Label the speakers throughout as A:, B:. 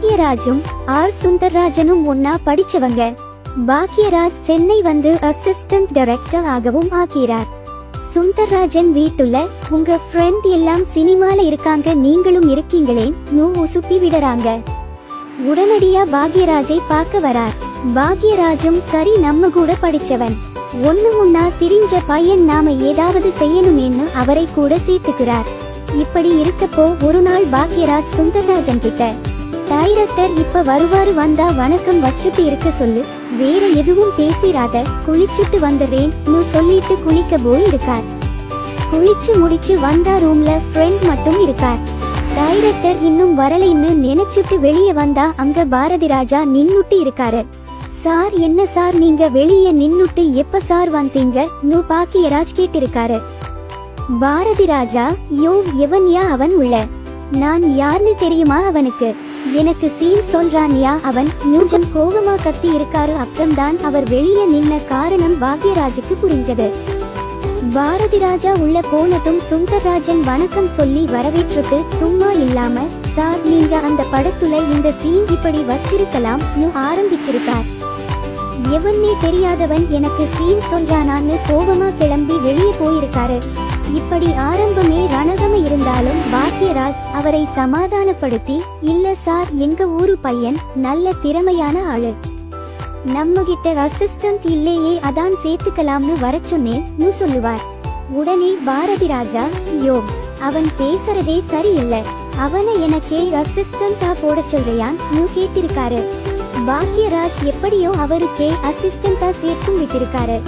A: பாக்கியராஜும் R. சுந்தர்ராஜனும் ஒன்னா படிச்சவங்க. பாக்கியராஜ் சென்னை வந்து அசிஸ்டன்ட் டைரக்டர் ஆகவும் ஆகிறார். சுந்தர்ராஜன் வீட்டுல உங்க ஃப்ரெண்ட் எல்லாம் சினிமால இருக்காங்க நீங்களும் இருக்கீங்களே நூ உசுப்பி விடுறாங்க. உடனடியா பாக்யராஜை பார்க்க வரார். பாக்யராஜும் சரி நம்ம கூட படிச்சவன். ஒண்ணு முன்னா திரிஞ்ச பையன் நாம ஏதாவது செய்யணுமேன்னு அவரை கூட சேர்த்துக்கிறார். இப்படி இருக்கப்போ ஒரு நாள் பாக்யராஜ் சுந்தர்ராஜன் கிட்ட டைரக்டர் இப்ப வருவாரு வந்தா வணக்கம் வச்சுட்டு இருக்க சொல்லு. வேற எதுவும் பேசிராத குளிச்சுட்டு வந்துடுறேன்னு சொல்லிட்டு குளிக்க போய் இருக்கார். குளிச்சு முடிச்சு வந்தா ரூம்ல ஃப்ரெண்ட் மட்டும் இருக்கார். டைரக்டர் இன்னும் வரலைன்னு நினைச்சிட்டு வெளியே வந்தா அங்க பாரதி ராஜா நின்னுட்டு இருக்காரு. சார் என்ன சார் நீங்க வெளியே நின்னுட்டு எப்ப சார் வந்தீங்க? நூ பாக்கியராஜ் கேட்டிருக்காரு. பாரதி ராஜா? யோ எவன்யா அவன் உள்ள? நான் யாருன்னு தெரியுமா அவனுக்கு? எனக்கு சீன் சொல்றான்யா அவன் நியூஜன் கோபமா கத்தி இருக்காரு. அப்புறம்தான் அவர் வெளியே நின்ன காரணம் பாக்யராஜுக்கு புரிஞ்சது. பாரதி ராஜா உள்ள போனதும் சுந்தர்ராஜன் வணக்கம் சொல்லி வரவேற்றுட்டு சும்மா இல்லாம சார் நீங்க அந்த படத்துல இந்த சீன் இப்படி வச்சிருக்கலாம் ஆரம்பிச்சிருக்கார். எவன்னே தெரியாதவன் எனக்கு சீன் சொல்றானான்னு கோபமா கிளம்பி வெளியே போயிருக்காரு. இப்படி ஆரம்பமே ரணகம இருந்த அவரை சமாதானப்படுத்தி இல்ல சார் எங்க ஊரு பையன் நல்ல திறமையான ஆளு. நம்ம கிட்ட அசிஸ்டன்ட் இல்லையே அதான் சேர்த்துக்கலாம்னு வர சொன்னேன்னு சொல்லுவார். உடனே பாரதி ராஜா யோ அவன் பேசுறதே சரியில்லை. அவனை எனக்கே அசிஸ்டண்டா போட சொல்றியான்னு கேட்டிருக்காரு. பாக்யராஜ் எப்படியோ அவருக்கே அசிஸ்டண்டா சேர்த்தும் விட்டிருக்காரு.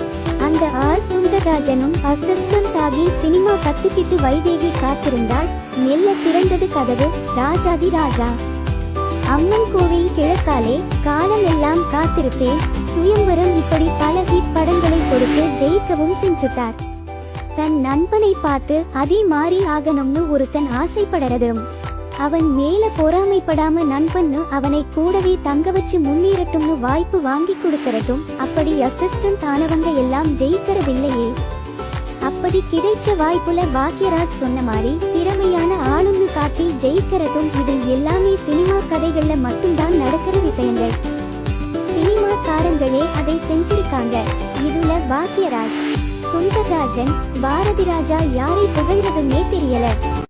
A: அந்த ஆர்ஸ் சுந்தரராஜனும் அசிஸ்டன்ட் ஆகி சினிமா கத்துக்கிட்டு வைதேகி காத்திருந்தாள் மெல்ல திறந்தது கதவு ராஜாதி ராஜா. அம்மன் கோவில் கிழக்காலே காலம் எல்லாம் காத்திருப்பேன் சுயம்பரம் இப்படி பல ஹிட் படங்களை கொடுத்து ஜெயிக்கவும் செஞ்சுட்டார். தன் நண்பனை பார்த்து அதே மாறி ஆகணும்னு ஒருத்தன் ஆசைப்படுறதும் அவன் மேல பொறாமைப்படாம நண்பன்னு அவனை கூடவே தங்க வச்சு முன்னேறட்டும்னு வாய்ப்பு வாங்கி கொடுக்கறதும் அப்படி அசிஸ்டன்ட் ஆனவங்க எல்லாம் ஜெயிக்கிறதில்லையே. அப்படி கிடைச்ச வாய்ப்புல பாக்யராஜ் சொன்ன மாதிரி திறமையான ஆளுன்னு காட்டி ஜெயிக்கிறதும் இது எல்லாமே சினிமா கதைகள்ல மட்டும்தான் நடக்கிற விஷயங்கள். சினிமாக்காரங்களே அதை செஞ்சிருக்காங்க. இதுல பாக்யராஜ் சுந்தரராஜன் பாரதி ராஜா யாரை புகழ்றதுன்னே தெரியல.